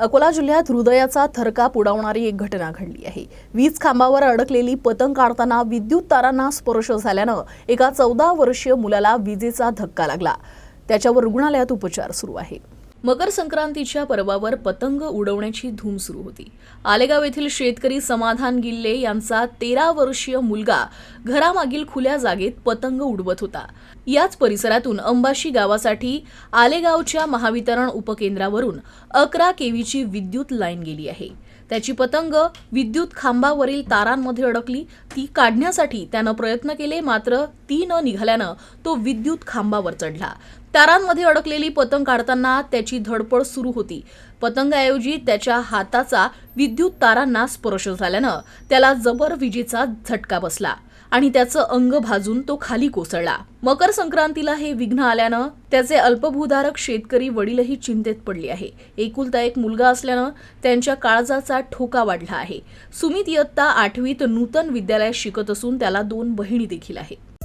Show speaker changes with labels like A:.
A: अकोला जिल्ह्यात हृदयाचा थरकाप उडावणारी एक घटना घडली आहे. वीज खांबावर अडकलेली पतंग काढताना विद्युत तारांना स्पर्श झाल्यानं एका चौदा वर्षीय मुलाला विजेचा धक्का लागला. त्याच्यावर रुग्णालयात उपचार सुरू आहे. मकर संक्रांतीच्या पर्वावर पतंग उडवण्याची धूम सुरू होती. आलेगाव येथील शेतकरी समाधान गिल्ले यांचा तेरा वर्षीय मुलगा घरामागील खुल्या जागेत पतंग उडवत होता. याच परिसरातून अंबाशी गावासाठी आलेगावच्या महावितरण उपकेंद्रावरून अकरा केवीची विद्युत लाईन गेली आहे. त्याची पतंग विद्युत खांबावरील तारांमध्ये अडकली ती काढण्यासाठी त्यानं प्रयत्न केले मात्र ती न निघाल्यानं तो विद्युत खांबावर चढला. तारांमध्ये अडकलेली पतंग काढताना त्याची धडपड सुरू होती. पतंगाऐवजी त्याच्या हाताचा विद्युत तारांना स्पर्श झाल्यानं त्याला जबर विजेचा झटका बसला आणि त्याचं अंग भाजून तो खाली कोसळला. मकर संक्रांतीला हे विघ्न आल्यानं त्याचे अल्पभूधारक शेतकरी वडीलही चिंतेत पडले आहे. एकुलता एक मुलगा असल्यानं त्यांच्या काळजाचा ठोका वाढला आहे. सुमित इयत्ता आठवीत नूतन विद्यालयात शिकत असून त्याला दोन बहिणी देखील आहेत.